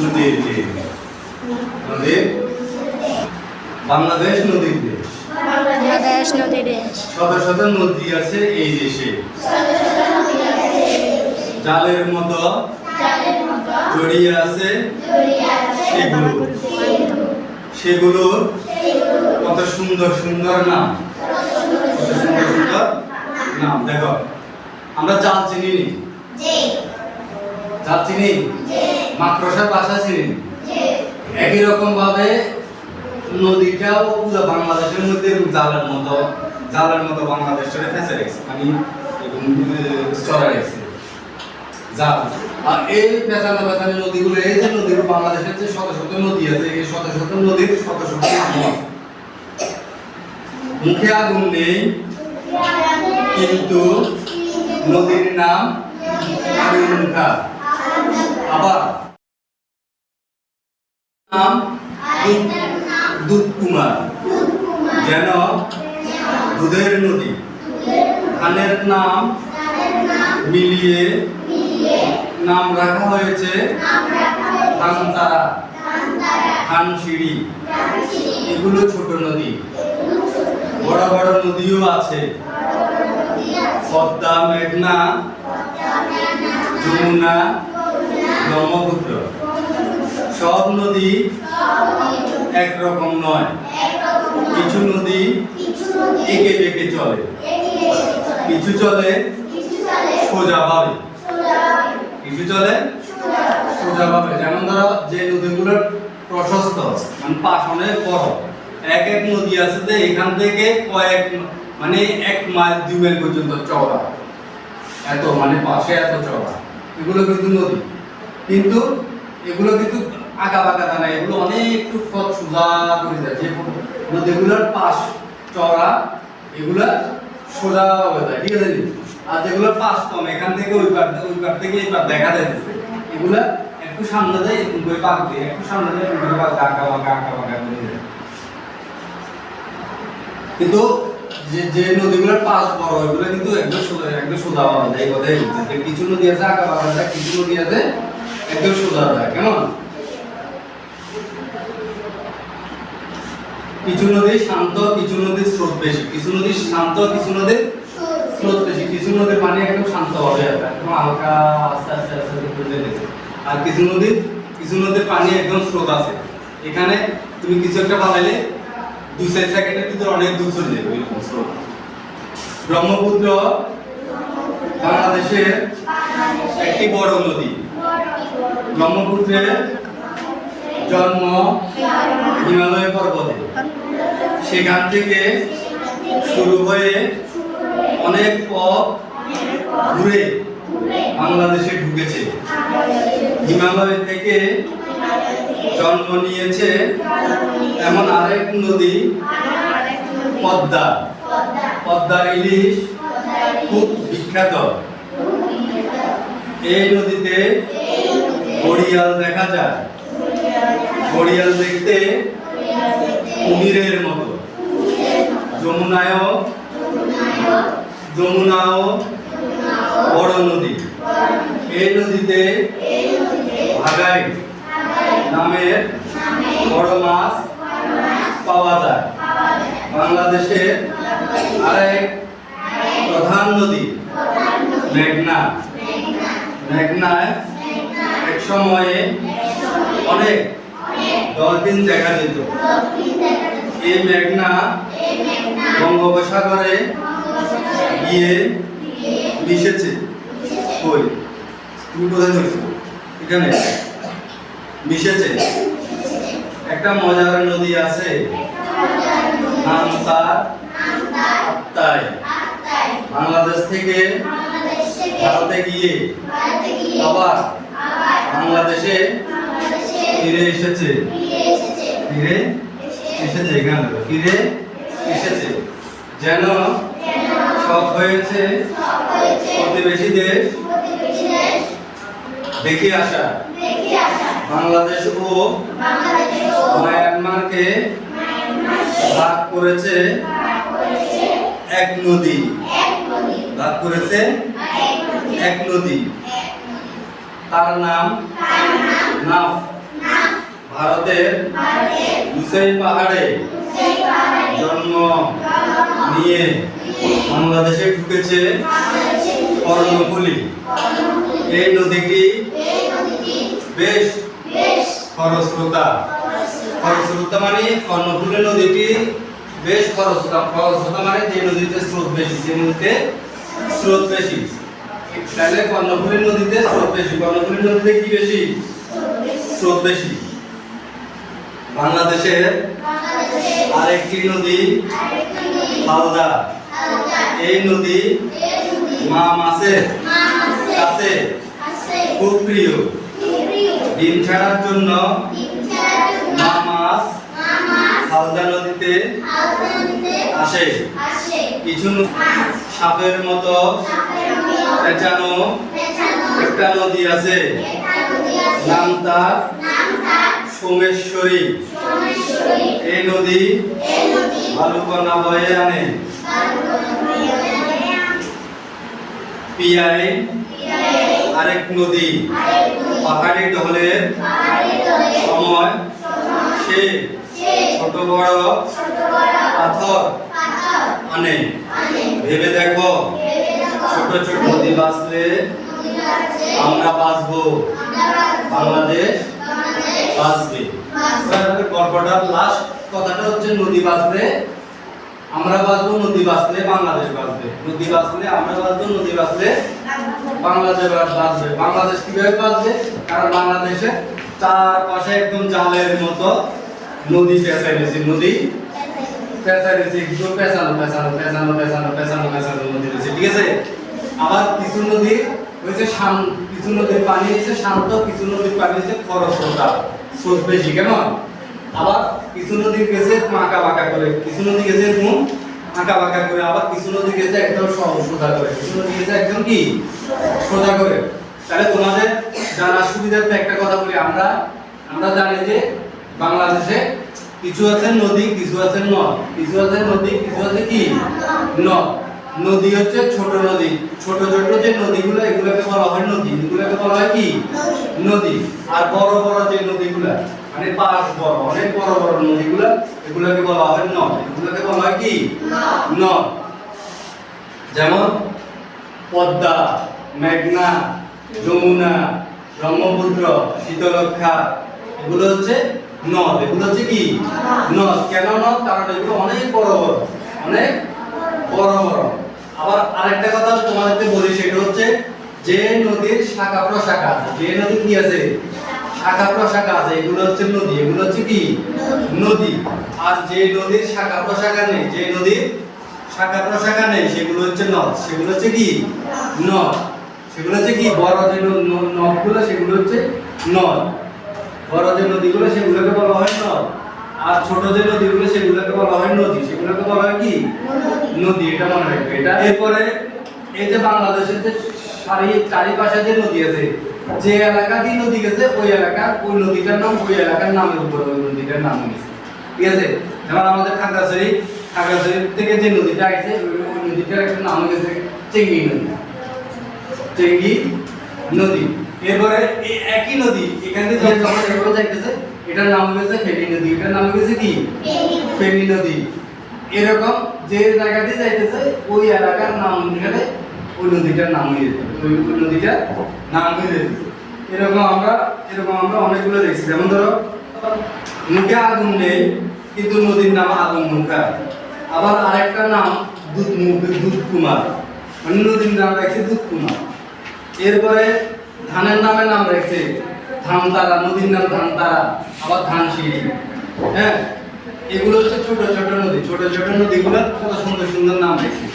নদীর দেশ। নদীর? বাংলাদেশ নদীর দেশ। বাংলাদেশ নদী দেশ। শত শত নদী আছে এই দেশে। জালের মতো জড়িয়ে আছে সেগুলো। সেগুলোর কত সুন্দর সুন্দর নাম। কত সুন্দর সুন্দর নাম। দেখো আমরা জাল চিনি নি জাল চিনি? মাকড়সার বাসা চিনি একই রকম ভাবে নদীটাও বাংলাদেশের মধ্যে জালের মতো জালের মতো বাংলাদেশের ফেসে রেখেছে আহ, চড়া রেখেছে আর এই পেঁচানো পেঁচানো নদীগুলো এই যে নদীগুলো বাংলাদেশের যে শত শত নদী আছে এই শত শত নদীর শত শত মুখে আগুন নেই কিন্তু নদীর নাম আগুন আবার নাম দুধ- কুমার যেন দুধের নদী। ধানের নাম মিলিয়ে নাম রাখা হয়েছে ধানতারা। ধানসিঁড়ি। এগুলো ছোট নদী। বড় বড় নদীও আছে। পদ্মা মেঘনা যমুনা ব্রহ্মপুত্র। সব নদী একরকম নয়। কিছু নদী একে বেঁকে চলে। কিছু চলে সোজাভাবে কিছু চলে সোজাভাবে যেমন ধরো যে নদীগুলোর প্রশস্ত মানে পাশ অনেক বড়, এক এক নদী আছে যে এখান থেকে কয়েক মানে এক মাইল দুই মাইল পর্যন্ত চওড়া। এত মানে পাশে এত চওড়া। এগুলো কিন্তু নদী। কিন্তু এগুলো কিন্তু আঁকা বাঁকা না এগুলো অনেক পথ সোজা করে যায়, যে নদীগুলোর পাশ চওড়া, এগুলা সোজা হয়ে যায়, ঠিক আছে? আর যেগুলো পাশ কম, এখান থেকে ওই পার ওই পার থেকে এই পার দেখা যাইতেছে। এগুলা একটু সামনে যায় এরকম করে পাক দিয়ে, একটু সামনে যায় এরকম করে পাক আঁকা বাঁকা আঁকা বাঁকা করে যায়। কিন্তু যে যে নদীগুলোর পাশ বড় ওইগুলো কিন্তু একদম সোজা একদম সোজা পাওয়া যায় এই কথাই কিছু নদী আছে আঁকা বাঁকা যায় কিছু নদী আছে একদম সোজা যায় কেমন? কিছু নদী শান্ত, কিছু নদীর স্রোত বেশি। কিছু নদী শান্ত, কিছু নদীর স্রোত বেশি। কিছু নদীর পানি একদম শান্ত হবে একদম হালকা আস্তে আস্তে আস্তে আস্তে গেছে। আর কিছু নদীর কিছু নদীর পানি একদম স্রোত আছে। এখানে তুমি কিছু একটা বানাইলে দুই চার সেকেন্ডের ভিতরে অনেক দূর চলে যাবে এরকম স্রোত। ব্রহ্মপুত্র বাংলাদেশের একটি বড় নদী। ব্রহ্মপুত্রের জন্ম হিমালয় পর্বতে। সেখান থেকে শুরু হয়ে অনেক পথ ঘুরে বাংলাদেশে ঢুকেছে। হিমালয় থেকে জন্ম নিয়েছে এমন আরেক নদী, পদ্মা। পদ্মার ইলিশ খুব বিখ্যাত। এই নদীতে ঘড়িয়াল দেখা যায়। ঘড়িয়াল দেখতে কুমিরের মতো। যমুনায়ও যমুনাও বড় নদী। এই নদীতে ভাগাই নামের বড় মাছ পাওয়া যায়। বাংলাদেশের আরেক প্রধান নদী, মেঘনা। মেঘনায় এক সময়ে অনেক ডলফিন দেখা যেত। এই মেঘনা বঙ্গোপসাগরে গিয়ে মিশেছে। কই? তুমি কোথায় ধরছো? এখানে। মিশেছে। একটা মজার নদী আছে। নাম তার আত্মাই বাংলাদেশ থেকে ভারতে গিয়ে আবার বাংলাদেশে ফিরে এসেছে। ফিরে এসেছে এখানে? ফিরে এসেছে। যেন সব হয়েছে প্রতিবেশী দেশ দেখে আসা। বাংলাদেশ ও মায়ানমারকে ভাগ করেছে এক নদী। ভাগ করেছে এক নদী। তার নাম নাফ। ভারতের হুসেন পাহাড়ে জন্ম নিয়ে বাংলাদেশে ঢুকেছে কর্ণফুলী। এই নদীটি বেশ খরস্রোতা। খরস্রোতা মানে কর্ণফুলী নদীটি বেশ খরস্রোতা। খরস্রোতা মানে যে নদীতে স্রোত বেশি, যে নদীতে স্রোত বেশি। তাহলে কর্ণফুলী নদীতে স্রোত বেশি। কর্ণফুলী নদীতে কি বেশি? স্রোত বেশি। বাংলাদেশের আরেকটি নদী হালদা। এই নদী মা মাছের কাছে। খুব প্রিয়। ডিম ছাড়ার জন্য মা মাছ হালদা নদীতে আসে। কিছু সাপের মতো পেঁচানো একটা নদী আছে। নাম তার সোমেশ্বরী। এই নদী বালুকণা বয়ে আনে। পিয়াই আরেক নদী। পাহাড়ি ঢলের সময়। সে ছোট বড় পাথর আনে। ভেবে দেখো ছোট ছোট নদী বাঁচলে আমরা বাঁচবো। বাংলাদেশ বাঁচবে গল্পটার লাস্ট কথাটা হচ্ছে, নদী আমরা নদী বাংলাদেশ নদী আমরা নদী বাংলাদেশ বাংলাদেশ কীভাবে কারণ বাংলাদেশে একদম জালের মতো নদী পেঁচাই নদী পেঁচাই পেঁচানো পেঁচানো পেঁচানো পেঁচানো পেঁচানো পেঁচানো নদী রয়েছে, ঠিক আছে? আবার কিছু নদী হয়েছে শান্ত, কিছু নদীর পানি হয়েছে শান্ত, কিছু নদীর পানি হয়েছে খরস্রোতা। স্রোত বেশি, কেমন? আবার কিছু নদী গেছে আঁকা বাঁকা করে, কিছু নদী গেছে এরকম আঁকা বাঁকা করে, আবার কিছু নদী গেছে একদম সোজা করে। কিছু নদী গেছে একদম কি? সোজা করে। তাহলে তোমাদের জানার সুবিধার্থে একটা কথা বলি। আমরা আমরা জানি যে বাংলাদেশে কিছু আছে নদী, কিছু আছে নদ। কিছু আছে নদী, কিছু আছে কি? নদ। নদী হচ্ছে ছোট নদী। ছোট ছোট যে নদীগুলো এগুলোকে বলা হয় নদী। এগুলোকে বলা হয় কি? নদী। আর বড় বড় যে নদীগুলা মানে পাঁচ বড় অনেক বড় বড় নদীগুলা এগুলোকে বলা হয় নদ। এগুলোকে বলা হয় কি? নদ। যেমন পদ্মা মেঘনা যমুনা ব্রহ্মপুত্র শীতলক্ষা এগুলো হচ্ছে নদ। এগুলো হচ্ছে কি? নদ। কেন নদ? কারণ এগুলো অনেক বড় বড় অনেক বড় বড়। আবার আরেকটা কথা তোমাদেরকে বলি, সেটা হচ্ছে যে নদীর শাখা প্রশাখা আছে, যে নদী কি আছে? শাখা প্রশাখা আছে, এগুলো হচ্ছে নদী, এগুলো হচ্ছে কি? নদী। আর যে নদীর শাখা প্রশাখা নেই, যে নদীর শাখা প্রশাখা নেই, সেগুলো হচ্ছে নদ, সেগুলো হচ্ছে কি? নদ। সেগুলো হচ্ছে কি? বড় যে নদগুলো, সেগুলো হচ্ছে নদ। বড় যে নদীগুলো, সেগুলোকে বলা হয় নদ। আর ছোট যে নদীগুলো, সেগুলোকে বলা হয় নদী। সেগুলোকে বলা হয় কি? নদী, এটা মনে রাখবে। এটা এরপরে এই যে বাংলাদেশের যে সারি, চারিপাশে যে নদী আছে, যে এলাকা দিয়ে নদী গেছে, ওই এলাকা, ওই নদীটার নাম, ওই এলাকার নামের উপর ওই নদীটার নাম গেছে ঠিক আছে? যেমন আমাদের খাগড়াছড়ি খাগড়াছড়ি থেকে যে নদীটা আছে ওই নদীটার একটা নাম গেছে চেঙ্গি নদী। চেঙ্গি নদী। এরপরে এই একই নদী, এখান থেকে যখন যাইতেছে এটার নাম হয়েছে ফেনী নদী। এটার নাম হয়েছে কি? ফেনী নদী। এরকম যে জায়গাতে যাইতেছে, ওই এলাকার নাম অনুসারে ওই নদীটার নাম হয়ে যেত। ওই নদীটার নাম হয়ে যেত। এরকম আমরা এরকম আমরা অনেকগুলো দেখছি। যেমন ধরো, মুখে আগুন নেই, কিন্তু নদীর নাম আগুন মুখা। আবার আরেকটা নাম দুধ মুখ, দুধ কুমার। মানে নদীর নাম রাখছে দুধ কুমার। এরপরে ধানের নামে নাম রাখছে ধান তারা নদীর নাম ধান তারা আবার ধান সিঁড়ি। হ্যাঁ এগুলো হচ্ছে ছোট ছোট নদী। ছোট ছোট নদীগুলো কত সুন্দর সুন্দর নাম রেখেছে